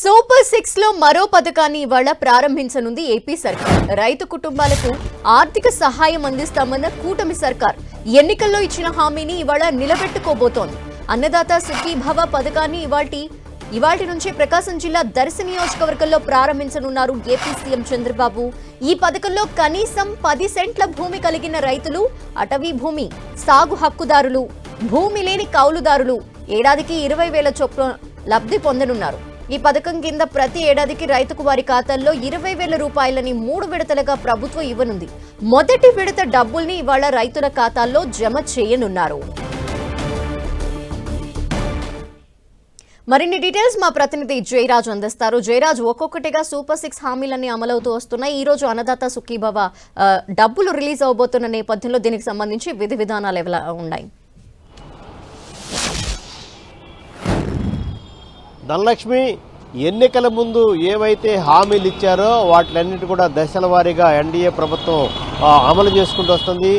Super సిక్స్లో మరో పథకాన్ని ఇవాళ ప్రారంభించనుంది ఏపీ సర్కార్. రైతు కుటుంబాలకు ఆర్థిక సహాయం అందిస్తామన్న కూటమి సర్కార్ ఎన్నికల్లో ఇచ్చిన హామీని ఇవాళ నిలబెట్టుకోబోతోంది. అన్నదాత సుఖీభవ పథకాన్ని ఇవాటి ఇవాటి నుంచే ప్రకాశం జిల్లా దర్శి నియోజకవర్గంలో ప్రారంభించనున్నారు ఏపీ సీఎం చంద్రబాబు. ఈ పథకంలో కనీసం పది సెంట్ల భూమి కలిగిన రైతులు అటవీ భూమి సాగు హక్కుదారులు భూమి లేని కౌలుదారులు ఏడాదికి ఇరవై వేల చొప్పున లబ్ధి పొందనున్నారు. ఈ పథకం కింద ప్రతి ఏడాదికి రైతుకు వారి ఖాతాల్లో ఇరవై వేల రూపాయలని మూడు విడతలుగా ప్రభుత్వం ఇవ్వనుంది. మొదటి విడత డబ్బుల్ని ఇవాళ రైతుల ఖాతాల్లో జమ చేయనున్నారు. మరిన్ని డీటెయిల్స్ మా ప్రతినిధి జయరాజ్ అందిస్తారు. జయరాజ్ ఒక్కొక్కటిగా సూపర్ సిక్స్ హామీలన్నీ అమలవుతూ వస్తున్నాయి. ఈ రోజు అన్నదాత సుఖీభవ డబ్బులు రిలీజ్ అవబోతున్న నేపథ్యంలో దీనికి సంబంధించి విధి విధానాలు ఎలా ఉన్నాయి? ధనలక్ష్మి ఎన్నికల ముందు ఏవైతే హామీలు ఇచ్చారో వాటిలన్నిటి కూడా దశల వారీగా ఎన్డీఏ ప్రభుత్వం అమలు చేసుకుంటూ వస్తుంది.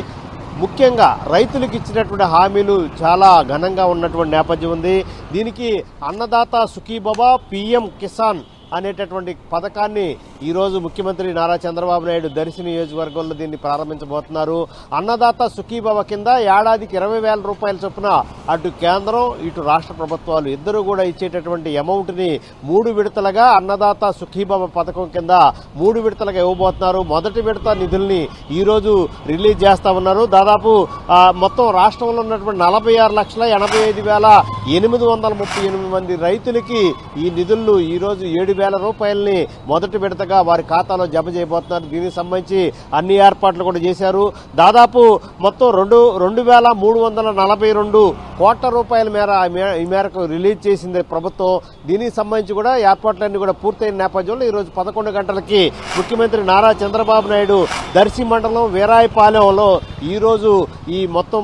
ముఖ్యంగా రైతులకు ఇచ్చినటువంటి హామీలు చాలా ఘనంగా ఉన్నటువంటి నేపథ్యం ఉంది. దీనికి అన్నదాత సుఖీబాబా పిఎం కిసాన్ అనేటటువంటి పథకాన్ని ఈరోజు ముఖ్యమంత్రి నారా చంద్రబాబు నాయుడు దర్శి నియోజకవర్గంలో దీన్ని ప్రారంభించబోతున్నారు. అన్నదాత సుఖీభవ కింద ఏడాదికి ఇరవై వేల రూపాయల చొప్పున అటు కేంద్రం ఇటు రాష్ట్ర ప్రభుత్వాలు ఇద్దరు కూడా ఇచ్చేటటువంటి అమౌంట్ని మూడు విడతలుగా అన్నదాత సుఖీభవ పథకం కింద మూడు విడతలుగా ఇవ్వబోతున్నారు. మొదటి విడత నిధుల్ని ఈరోజు రిలీజ్ చేస్తా ఉన్నారు. దాదాపు మొత్తం రాష్ట్రంలో ఉన్నటువంటి నలభై ఆరు లక్షల ఎనభై ఐదు వేల ఎనిమిది వందల ముప్పై ఎనిమిది మంది రైతులకి ఈ నిధులు ఈ రోజు ఏడు వేల రూపాయలని మొదటి విడతగా వారి ఖాతాలో జమ చేయబోతున్నారు. దీనికి సంబంధించి అన్ని ఏర్పాట్లు కూడా చేశారు. దాదాపు మొత్తం రెండు రెండు వేల మూడు వందల నలభై రెండు కోట్ల రూపాయల మేర ఈ మేరకు రిలీజ్ చేసింది ప్రభుత్వం. దీనికి సంబంధించి కూడా ఏర్పాట్లన్నీ కూడా పూర్తయిన నేపథ్యంలో ఈరోజు పదకొండు గంటలకి ముఖ్యమంత్రి నారా చంద్రబాబు నాయుడు దర్శి మండలం వీరాయపాలెంలో ఈరోజు ఈ మొత్తం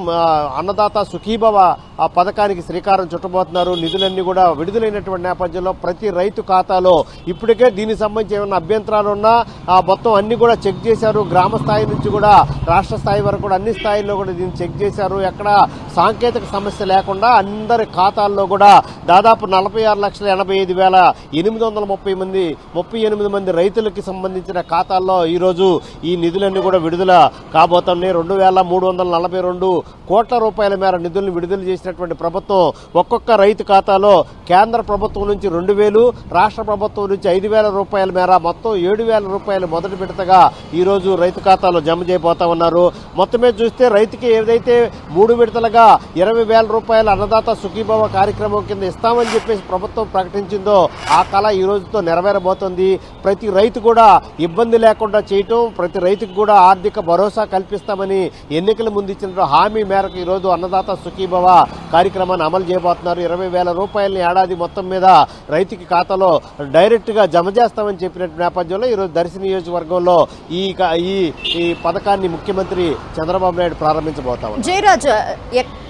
అన్నదాత సుఖీభవ ఆ పథకానికి శ్రీకారం చుట్టబోతున్నారు. నిధులన్నీ కూడా విడుదలైనటువంటి నేపథ్యంలో ప్రతి రైతు ఖాతాలో ఇప్పటికే దీనికి సంబంధించి ఏమైనా అభ్యంతరాలు ఉన్నా ఆ మొత్తం అన్ని కూడా చెక్ చేశారు. గ్రామ స్థాయి నుంచి కూడా రాష్ట్ర స్థాయి వరకు కూడా అన్ని స్థాయిల్లో కూడా దీన్ని చెక్ చేశారు. ఎక్కడ సాంకేతిక సమస్య లేకుండా అందరి ఖాతాల్లో కూడా దాదాపు నలభై ఆరు లక్షల ఎనభై ఐదు వేల ఎనిమిది వందల ముప్పై మంది ముప్పై ఎనిమిది మంది రైతులకి సంబంధించిన ఖాతాల్లో ఈరోజు ఈ నిధులన్నీ కూడా విడుదల కాబోతున్నాయి. రెండు వేల మూడు వందల నలభై రెండు కోట్ల రూపాయల మేర నిధులను విడుదల చేసినటువంటి ప్రభుత్వం ఒక్కొక్క రైతు ఖాతాలో కేంద్ర ప్రభుత్వం నుంచి రెండు వేలు రాష్ట్ర ప్రభుత్వం నుంచి ఐదు వేల రూపాయల మేర మొత్తం ఏడు వేల రూపాయలు మొదటి విడతగా ఈ రోజు రైతు ఖాతాలో జమ చేయబోతా ఉన్నారు. మొత్తమే చూస్తే రైతుకి ఏదైతే మూడు విడతలుగా ఇరవై వేల రూపాయల అన్నదాత సుఖీభవ కార్యక్రమం కింద ఇస్తామని చెప్పేసి ప్రభుత్వం ప్రకటించిందో ఆ కళ ఈ రోజుతో నెరవేరబోతోంది. ప్రతి రైతు కూడా ఇబ్బంది లేకుండా చేయటం ప్రతి రైతుకు కూడా ఆర్థిక భరోసా కల్పిస్తామని ఎన్నికల ముందు ఇచ్చిన హామీ మేరకు ఈరోజు అన్నదాత సుఖీభవ కార్యక్రమాన్ని అమలు చేయబోతున్నారు. ఇరవై వేల రూపాయలని ఏడాది మొత్తం మీద రైతుకి ఖాతాలో డైరెక్ట్గా జమ చేస్తామని చెప్పిన నేపథ్యంలో ఈరోజు దర్శి నియోజకవర్గంలో ఈ క- ఈ ఈ పథకాన్ని ముఖ్యమంత్రి చంద్రబాబు నాయుడు ప్రారంభించబోతాం జయరాజ్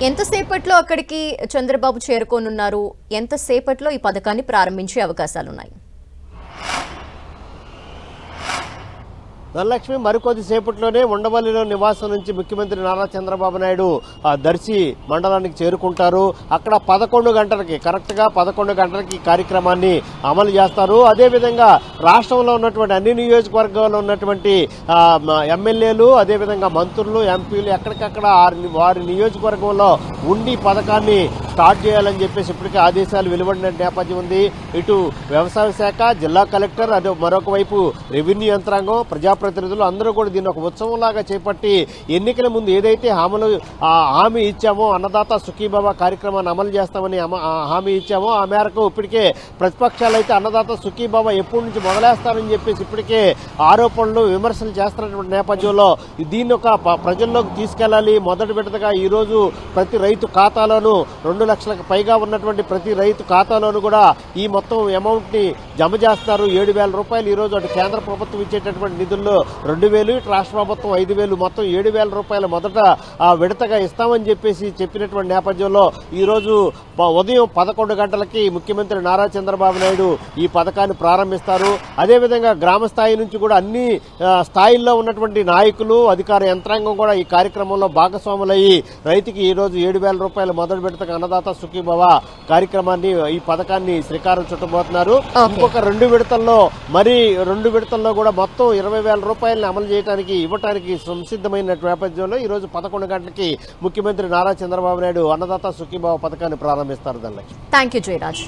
ఎంతసేపట్లో ఎంతసేపట్లో అక్కడికి చంద్రబాబు చేరుకోనున్నారు. ఎంతసేపట్లో ఈ పథకాన్ని ప్రారంభించే అవకాశాలున్నాయి? ధనలక్ష్మి మరికొద్ది సేపట్లోనే ఉండవల్లిలో నివాసం నుంచి ముఖ్యమంత్రి నారా చంద్రబాబు నాయుడు దర్శి మండలానికి చేరుకుంటారు. అక్కడ పదకొండు గంటలకి కరెక్ట్గా పదకొండు గంటలకి కార్యక్రమాన్ని అమలు చేస్తారు. అదేవిధంగా రాష్ట్రంలో ఉన్నటువంటి అన్ని నియోజకవర్గాల్లో ఉన్నటువంటి ఎమ్మెల్యేలు అదేవిధంగా మంత్రులు ఎంపీలు ఎక్కడికక్కడ వారి- వారి నియోజకవర్గంలో ఉండి పథకాన్ని స్టార్ట్ చేయాలని చెప్పేసి ఇప్పటికే ఆదేశాలు వెలువడిన నేపథ్యం ఉంది. ఇటు వ్యవసాయ శాఖ జిల్లా కలెక్టర్ అదే మరొక వైపు రెవెన్యూ యంత్రాంగం ప్రజాప్రతినిధులు అందరూ కూడా దీన్ని ఒక ఉత్సవంలాగా చేపట్టి ఎన్నికల ముందు ఏదైతే హామీలు హామీ ఇచ్చామో అన్నదాత సుఖీబాబా కార్యక్రమాన్ని అమలు చేస్తామని హామీ ఇచ్చామో ఆ మేరకు ఇప్పటికే ప్రతిపక్షాలు అయితే అన్నదాత సుఖీబాబా ఎప్పటి నుంచి మొదలేస్తారని చెప్పేసి ఇప్పటికే ఆరోపణలు విమర్శలు చేస్తున్నటువంటి నేపథ్యంలో దీన్ని ఒక ప- ప్రజల్లోకి తీసుకెళ్ళాలి మొదటి విడతగా ఈరోజు రోజు ప్రతి రైతు ఖాతాలోనూ రెండు లక్షలకు పైగా ఉన్నటువంటి ప్రతి రైతు ఖాతాలోనూ కూడా ఈ మొత్తం అమౌంట్ని జమ చేస్తారు. ఏడు వేల రూపాయలు ఈరోజు అటు కేంద్ర ప్రభుత్వం ఇచ్చేటటువంటి నిధుల్లో రెండు వేలు రాష్ట్ర ప్రభుత్వం ఐదు వేలు మొత్తం ఏడు వేల రూపాయలు మొదట విడతగా ఇస్తామని చెప్పేసి చెప్పినటువంటి నేపథ్యంలో ఈరోజు ఉదయం పదకొండు గంటలకి ముఖ్యమంత్రి నారా చంద్రబాబు నాయుడు ఈ పథకాన్ని ప్రారంభిస్తారు. అదేవిధంగా గ్రామ స్థాయి నుంచి కూడా అన్ని స్థాయిల్లో ఉన్నటువంటి నాయకులు అధికార యంత్రాంగం కూడా ఈ కార్యక్రమంలో భాగస్వాములయ్యి రైతుకి ఈ రోజు ఏడు వేల రూపాయలు మొదటి విడతగా అన్నదాత సుఖీభవ కార్యక్రమాన్ని ఈ పథకాన్ని శ్రీకారం చుట్టబోతున్నారు. ఇంకొక రెండు విడతల్లో మరి రెండు విడతల్లో కూడా మొత్తం ఇరవై వేల రూపాయలను అమలు చేయడానికి ఇవ్వడానికి సంసిద్ధమైన నేపథ్యంలో ఈ రోజు పదకొండు గంటలకి ముఖ్యమంత్రి నారా చంద్రబాబు నాయుడు అన్నదాత సుఖీభావ పథకాన్ని ప్రారంభిస్తారు దానికి థ్యాంక్ యూ జయరాజ్.